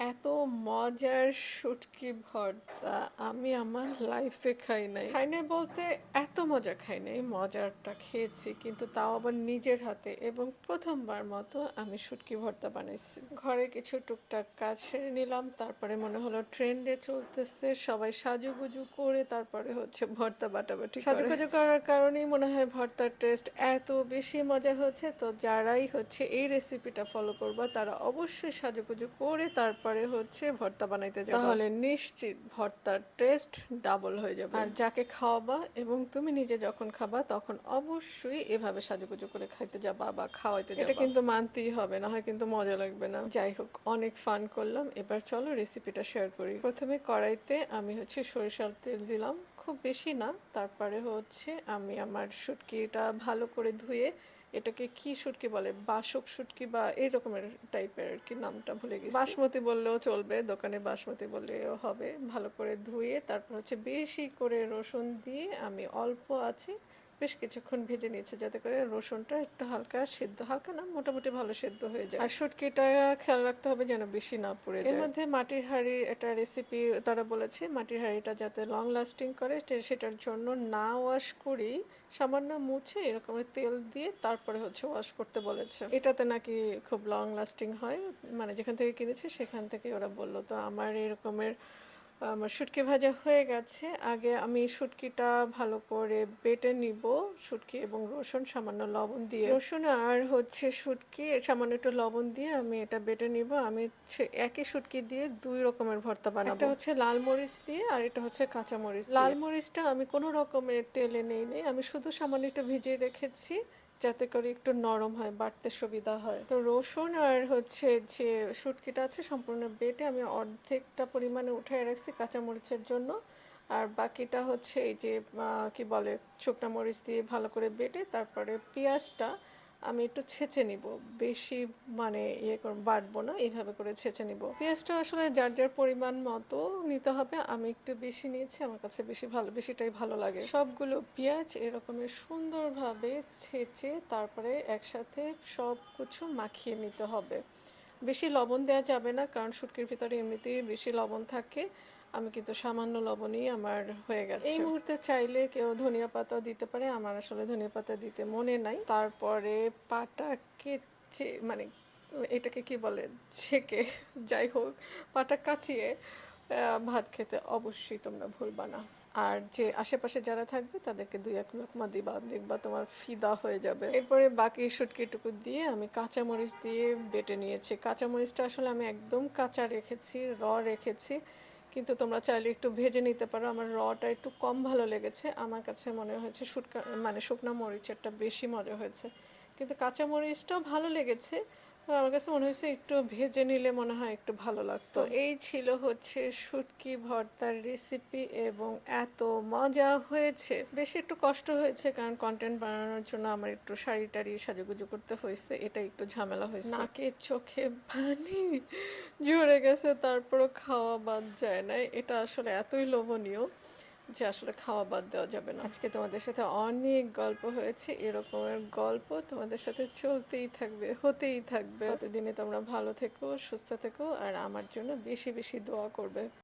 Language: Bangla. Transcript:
এত মজার শুটকি ভর্তা আমি আমার লাইফে খাই নাই। খাই নাই বলতে এত মজা খাই নাই, মজারটা খেয়েছি, কিন্তু তাও আবার নিজের হাতে এবং প্রথমবার মতো আমি শুটকি ভর্তা বানাইছি। ঘরে কিছু টুকটাক কাজ সেরে নিলাম, তারপরে মনে হলো ট্রেন্ডে চলতেছে, সবাই সাজুগুজু করে তারপরে হচ্ছে ভর্তা বাটাবাটি সাজুগুজু করার কারণেই মনে হয় ভর্তার টেস্ট এত বেশি মজা হচ্ছে, তো যারাই হচ্ছে এই রেসিপিটা ফলো করবা, তারা অবশ্যই সাজুগুজু করে তারপরে হচ্ছে ভর্তা বানাইতে যাবে তাহলে নিশ্চিত ভর্তার টেস্ট ডাবল হয়ে যাবে। আর যাকে খাওয়াবা এবং তুমি নিজে যখন খাবা তখন অবশ্যই এভাবে সাজুগুজু করে খাইতে যাবা বা খাওয়াইতে যাবা। এটা কিন্তু মানতেই হবে না হয় কিন্তু মজা লাগবে না। যাই হোক অনেক ফান করলাম। এবার চলো রেসিপিটা শেয়ার করি। প্রথমে কড়াইতে আমি হচ্ছে সরিষার তেল দিলাম। খুব বেশি না তারপরে হচ্ছে আমি আমার শুটকিটা ভালো করে ধুয়ে এটাকে কি সুটকি বলে? বাসক শুটকি বা এই রকমের টাইপের আর কি নামটা ভুলে গেছি। বাসমতি বললেও চলবে, দোকানে বাসমতি বললেও হবে। ভালো করে ধুয়ে তারপর হচ্ছে বেশি করে রসুন দিয়ে আমি অল্প আছে বেশ কিছুক্ষণ ভেজে নিয়েছে যাতে করে রসুনটা একটু হালকা সেদ্ধ হালকা না মোটামুটি ভালো সেদ্ধ হয়ে যায়। আর শুটকিটা খেয়াল রাখতে হবে যেন বেশি না পুড়ে এর মধ্যে মাটির হাঁড়ির একটা রেসিপি তারা বলেছে মাটির হাঁড়িটা যাতে লং লাস্টিং করে সেটার জন্য না ওয়াশ করি সামান্য মুছে এরকম তেল দিয়ে তারপরে হচ্ছে ওয়াশ করতে বলেছে। এটাতে নাকি খুব লং লাস্টিং হয় মানে যেখান থেকে কিনেছি সেখান থেকে ওরা বলল তো আমার এরকমের আমার শুটকি ভাজা হয়ে গেছে। আগে আমি শুটকিটা ভালো করে বেটে নিব শুটকি এবং রসুন সামান্য লবণ দিয়ে। রসুন আর হচ্ছে শুটকি সামান্য একটু লবণ দিয়ে আমি এটা বেটে নিব। আমি একই শুটকি দিয়ে দুই রকমের ভর্তা বানাবো। এটা হচ্ছে লাল মরিচ দিয়ে আর এটা হচ্ছে কাঁচা মরিচ লাল মরিচটা আমি কোনো রকমের তেলে নেই নেই। আমি শুধু সামান্য একটু ভিজিয়ে রেখেছি। যাতে করে একটু নরম হয়, বাড়তে সুবিধা হয়। তো রসুন আর হচ্ছে যে শুটকিটা আছে সম্পূর্ণ বেটে আমি অর্ধেকটা পরিমাণে উঠায় রাখছি কাঁচামরিচের জন্য। আর বাকিটা হচ্ছে এই যে কি বলে, শুকনা মরিচ দিয়ে ভালো করে বেটে তারপরে পেঁয়াজটা আমি একটু ছেঁচে নিব। বেশি মানে ইয়ে বাটবো না, এইভাবে করে ছেঁচে নিব। পেঁয়াজটা আসলে যার যার পরিমাণ মতো নিতে হবে, আমি একটু বেশি নিয়েছি, আমার কাছে বেশি ভালো, বেশিটাই ভালো লাগে। সবগুলো পেঁয়াজ এরকমের সুন্দরভাবে ছেঁচে তারপরে একসাথে সব কিছু মাখিয়ে নিতে হবে। বেশি লবণ দেওয়া যাবে না, কারণ শুটকির ভিতরে এমনিতেই বেশি লবণ থাকে। আমি কিন্তু সামান্য লবণই আমার হয়ে গেছে। এই মুহূর্তে চাইলে কেউ ধনিয়া পাতা দিতে পারে, আমার আসলে ধনিয়া পাতা দিতে মনে নাই। তারপরে পাটা কেচে মানে এটাকে কি বলে, ছেকে, যাই হোক, পাটা কাচিয়ে ভাত খেতে অবশ্যই তোমরা ভুলবা না। আর যে আশেপাশে যারা থাকবে, তাদেরকে দুই এক লোকমা দিবা, দেখবা তোমার ফিদা হয়ে যাবে। এরপরে বাকি শুটকিটুকু দিয়ে আমি কাঁচামরিচ দিয়ে বেটে নিয়েছি। কাঁচামরিচটা আসলে আমি একদম কাঁচা রেখেছি, র রেখেছি। কিন্তু তোমরা চাইলে একটু ভেজে নিতে পারো। আমার রটা একটু কম ভালো লেগেছে। আমার কাছে মনে হয়েছে শুটকা মানে শুকনো মরিচেরটা বেশি মজা হয়েছে। কিন্তু কাঁচা মরিচটাও ভালো লেগেছে। তো আমার কাছে মনে হয়েছে একটু ভেজে নিলে মনে হয় একটু ভালো লাগতো। এই ছিল হচ্ছে শুটকি ভর্তার রেসিপি এবং এত মজা হয়েছে। বেশি একটু কষ্ট হয়েছে কারণ কন্টেন্ট বানানোর জন্য আমার একটু শাড়ি টাড়ি সাজুগুজু করতে হয়েছে এটা একটু ঝামেলা হয়েছে। নাকে চোখে পানি ঝরে গেছে তারপরও খাওয়া বাদ যায় না এটা আসলে এতই লোভনীয়। যে আসলে খাওয়া বাদ দেওয়া যাবে না। আজকে তোমাদের সাথে অনেক গল্প হয়েছে এরকমের গল্প তোমাদের সাথে চলতেই থাকবে হতেই থাকবে। ততদিনে তোমরা ভালো থেকো সুস্থ থেকো আর আমার জন্য বেশি বেশি দোয়া করবে।